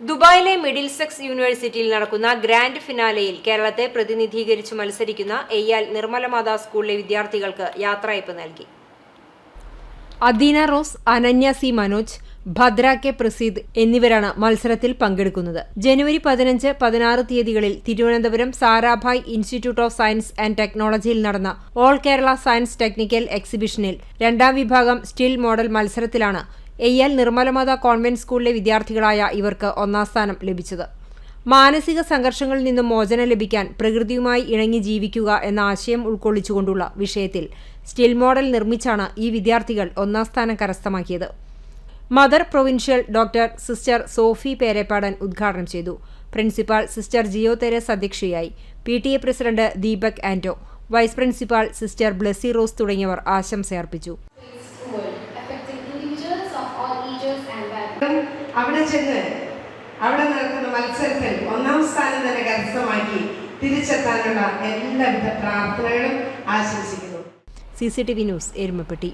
ദുബായിലെ middle sex യൂണിവേഴ്സിറ്റിയിൽ നടക്കുന്ന ഗ്രാൻഡ് ഫിനാലയിൽ കേരളത്തെ പ്രതിനിധീകരിച്ച് മത്സരിക്കുന്ന എയ്യാൽ നിർമ്മലമാതാ സ്കൂളിലെ വിദ്യാർത്ഥികൾക്ക് യാത്രയപ്പ് നൽകി. Adeena Rose Ananya C Manoj Bhadra K Praseed എന്നിവരാണ് മത്സരത്തിൽ പങ്കെടുക്കുന്നത്. ജനുവരി പതിനഞ്ച് പതിനാറ് തീയതികളിൽ Thiruvananthapuram Sarabhai institute of science and ടെക്നോളജിയിൽ നടന്ന ഓൾ കേരള സയൻസ് ടെക്നിക്കൽ എക്സിബിഷനിൽ രണ്ടാം വിഭാഗം സ്റ്റിൽ മോഡൽ മത്സരത്തിലാണ് എയ്യാൽ നിർമ്മലമാത കോൺവെന്റ് സ്കൂളിലെ വിദ്യാർത്ഥികളായ ഇവർക്ക് ഒന്നാം സ്ഥാനം ലഭിച്ചത്. മാനസിക സംഘർഷങ്ങളിൽ നിന്നും മോചനം ലഭിക്കാൻ പ്രകൃതിയുമായി ഇണങ്ങി ജീവിക്കുക എന്ന ആശയം ഉൾക്കൊള്ളിച്ചുകൊണ്ടുള്ള വിഷയത്തിൽ സ്റ്റിൽ മോഡൽ നിർമ്മിച്ചാണ് ഈ വിദ്യാർത്ഥികൾ ഒന്നാം സ്ഥാനം കരസ്ഥമാക്കിയത്. Mother provincial doctor sister Sophie Perepadan ഉദ്ഘാടനം ചെയ്തു. പ്രിൻസിപ്പാൾ സിസ്റ്റർ ജിയോ തെരേസ് അധ്യക്ഷയായി. P T A president Deepak Anto vice principal sister Blessy Rose തുടങ്ങിയവർ ആശംസയർപ്പിച്ചു. അവിടെ ചെന്ന് അവിടെ നടക്കുന്ന മത്സരത്തിൽ ഒന്നാം സ്ഥാനം തന്നെ കരസ്ഥമാക്കി തിരിച്ചെത്താനുള്ള എല്ലാവിധ പ്രാർത്ഥനകളും ആശംസിക്കുന്നു. C C T V news Erumapetty.